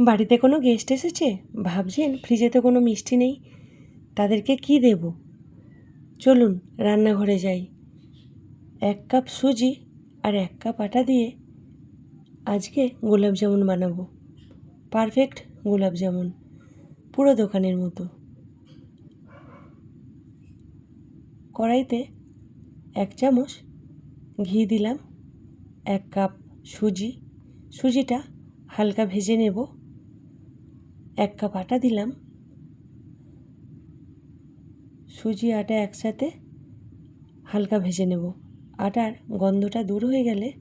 বাড়িতে কোনো গেস্ট এসেছে? ভাবছেন ফ্রিজে তো কোনো মিষ্টি নেই। তাদেরকে কি দেব? চলুন, রান্নাঘরে যাই। এক কাপ সুজি আর এক কাপ আটা দিয়ে আজকে গোলাপ জামুন বানাবো। পারফেক্ট গোলাপ জামুন, পুরো দোকানের মতো। কড়াইতে এক চামচ ঘি দিলাম, এক কাপ সুজি। সুজিটা হালকা ভেজে নেব। এক কাপ আটা দিলাম। সুজি, আটা একসাথে হালকা ভেজে নেব। আটার গন্ধটা দূর হয়ে গেলে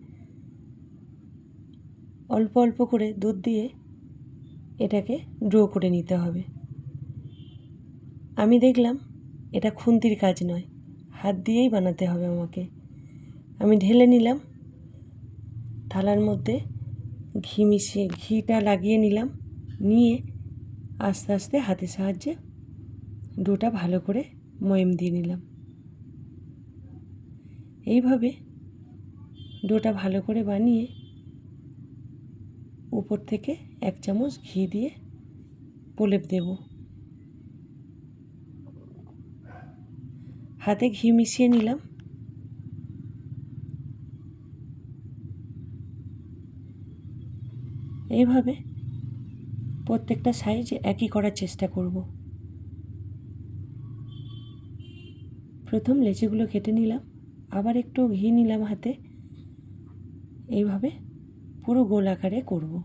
অল্প অল্প করে দুধ দিয়ে এটাকে ড্রো করে নিতে হবে। আমি দেখলাম এটা খুন্তির কাজ নয়, হাত দিয়েই বানাতে হবে আমাকে। আমি ঢেলে নিলাম, থালার মধ্যে ঘি মিশিয়ে, ঘিটা লাগিয়ে নিলাম, নিয়ে আস্তে আস্তে হাতের সাহায্যে ডোটা ভালো করে ময়ম দিয়ে নিলাম। এইভাবে ডোটা ভালো করে বানিয়ে উপর থেকে এক চামচ ঘি দিয়ে প্রলেপ দেব। হাতে ঘি মিশিয়ে নিলাম। এইভাবে প্রত্যেকটা সাইজ একই করার চেষ্টা করব। প্রথম লেচিগুলো কেটে নিলাম, আবার একটু ঘি নিলাম হাতে। এইভাবে পুরো গোল আকারে করব।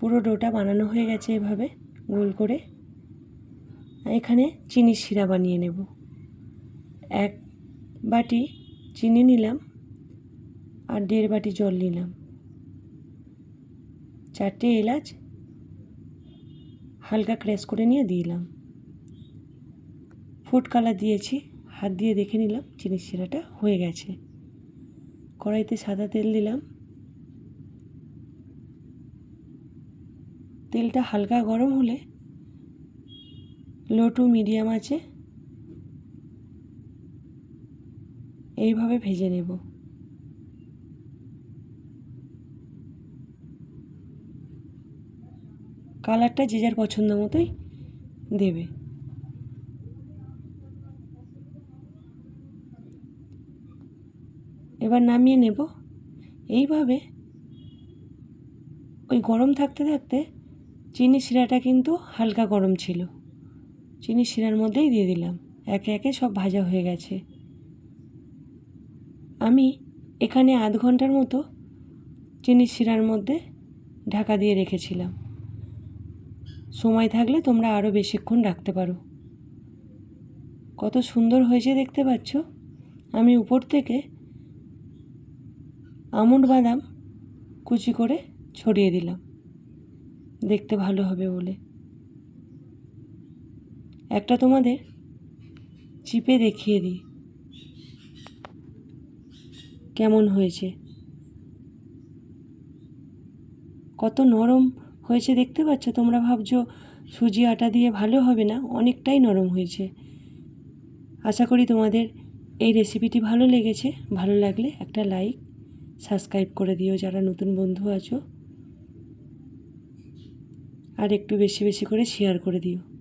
পুরো ডোটা বানানো হয়ে গেছে এভাবে, গোল করে। এখানে চিনির শিরা বানিয়ে নেব। এক বাটি চিনি নিলাম আর দেড় বাটি জল নিলাম। চারটে এলাচ হালকা ক্র্যাশ করে নিয়ে দিলাম। ফুড কালার দিয়েছি, হাত দিয়ে দেখে নিলাম চিনির শিরাটা হয়ে গেছে। কড়াইতে সাদা তেল দিলাম। তেলটা হালকা গরম হলে লো টু মিডিয়াম আছে। এইভাবে ভেজে নেব। কালারটা যে যার পছন্দ মতোই দেবে। এবার নামিয়ে নেব। এইভাবে ওই গরম থাকতে থাকতে চিনি শিরাটা কিন্তু হালকা গরম ছিল। চিনি শিরার মধ্যেই দিয়ে দিলাম। একে একে সব ভাজা হয়ে গেছে। আমি এখানে আধ ঘণ্টার মতো চিনি শিরার মধ্যে ঢাকা দিয়ে রেখেছিলাম। সময় থাকলে তোমরা আরও বেশিক্ষণ রাখতে পারো। কত সুন্দর হয়েছে দেখতে পাচ্ছ? আমি উপর থেকে আমন্ড বাদাম কুচি করে ছড়িয়ে দিলাম। দেখতে ভালো হবে বলে। একটা তোমাদের চিপে দেখিয়ে দিই। কেমন হয়েছে? কত নরম হয়েছে দেখতে পাচ্ছ? তোমরা ভাবছ সুজি আটা দিয়ে ভালো হবে না? অনেকটাই নরম হয়েছে। আশা করি তোমাদের এই রেসিপিটি ভালো লেগেছে। ভালো লাগলে একটা লাইক, সাবস্ক্রাইব করে দিও যারা নতুন বন্ধু আছো। আর একটু বেশি বেশি করে শেয়ার করে দিও।